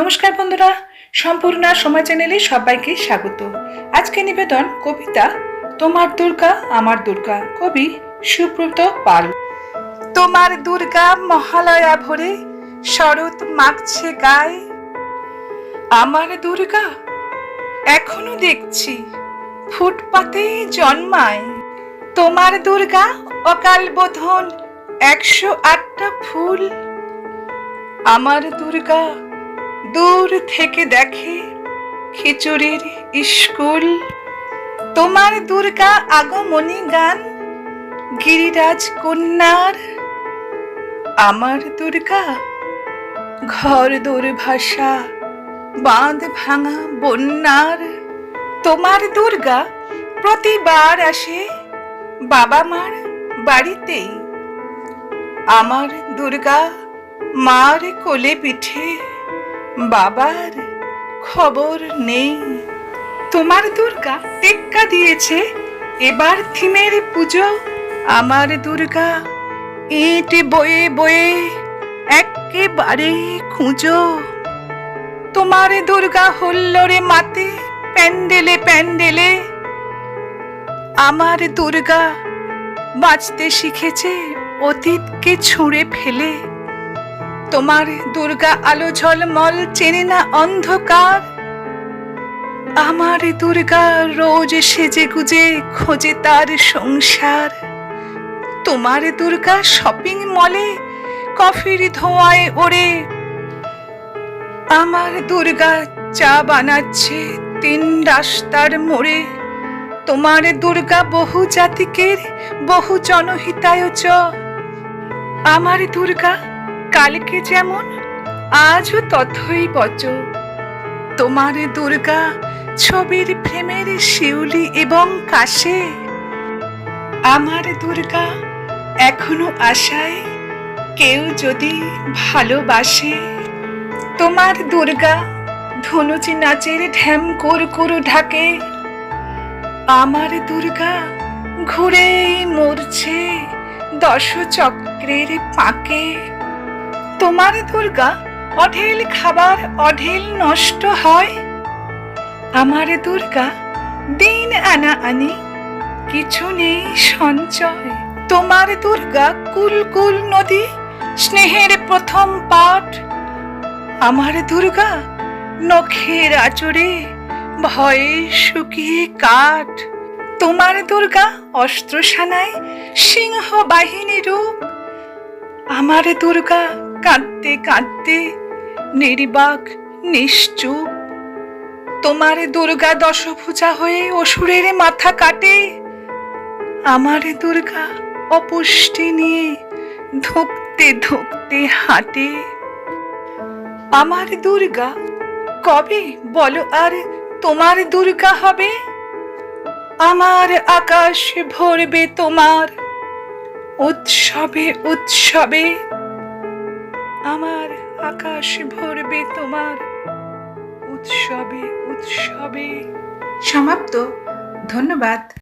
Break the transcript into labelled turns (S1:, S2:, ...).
S1: নমস্কার বন্ধুরা, সম্পূর্ণ সময় চ্যানেলে সবাইকে স্বাগত। আজকে নিবেদন কবিতা, তোমার দুর্গা আমার দুর্গা কবি সুব্রত পাল। তোমার দুর্গা মহালয়া ভরে শরৎ মাগছে গায়ে, আমার দুর্গা এখনও দেখছি ফুটপাতে জন্মায়। তোমার দুর্গা অকাল বোধন একশো আটটা ফুল, আমার দুর্গা দূর থেকে দেখে খিচুড়ির স্কুল। তোমার দুর্গা আগমনী গান, গিরিরাজ কন্যার। আমার দুর্গা, ঘর দুর্ভাষা, বাঁধ ভাঙা বন্যার। তোমার দুর্গা, প্রতিবার আসে বাবা মার বাড়িতেই। আমার দুর্গা, মার কোলে পিঠে। বাবার খবর নেই। তোমার দুর্গা টেক্কা দিয়েছে, এবার থিমের পুজো। আমার দুর্গা ইট বয়ে বয়ে একেবারে খুঁজো। তোমার দুর্গা হল্লরে মাতে, প্যান্ডেলে প্যান্ডেলে। আমার দুর্গা বাঁচতে শিখেছে, অতীতকে ছুঁড়ে ফেলে। তোমার দুর্গা আলো ঝলমল চেনে না অন্ধকার। আমার দুর্গা রোজ সেজে গুজে খোঁজে তার সংসার। তোমার দুর্গা শপিং মলে কফির ধোঁয়ায় ওড়ে। আমার দুর্গা চা বানাচ্ছে তিন রাস্তার মোড়ে। তোমার দুর্গা বহু জাতিকের বহু জনহিতায় চ আমার দুর্গা কালকে যেমন, আজও তথই বচ। তোমার দুর্গা ছবির ফ্রেমের শিউলি এবং কাশে। আমার দুর্গা এখনও আশায় কেউ যদি ভালোবাসে। তোমার দুর্গা ধনুচি নাচের ঢ্যাম কোর কোর ঢাকে। আমার দুর্গা ঘুরে মরছে দশ চক্রের পাকে তোমার দুর্গা অঢেল খাবার অঢেল নষ্ট হয়? আমার দুর্গা, দিন আনা আনি, কিছু নেই সঞ্চয়। তোমার দুর্গা, কুল কুল নদী, স্নেহের প্রথম পাঠ। আমার দুর্গা, নখের আচরে ভয়ে শুকিয়ে কাঠ। তোমার দুর্গা অস্ত্রসানায় সিংহ বাহিনী রূপ। আমার দুর্গা কাঁদতে কাঁদতে নির্বাক, নিশ্চুপ, তোমার দুর্গা দশভুজা হয়ে অসুরের মাথা কাটে। আমার দুর্গা অপুষ্টি নিয়ে ধুকতে ধুকতে হাঁটে। আমার দুর্গা, কবে? বলো, আর তোমার দুর্গা হবে? আমার আকাশ ভরবে তোমার। উৎসবে উৎসবে আমার আকাশ ভরবে তোমার উৎসবে উৎসবে। সমাপ্ত। ধন্যবাদ।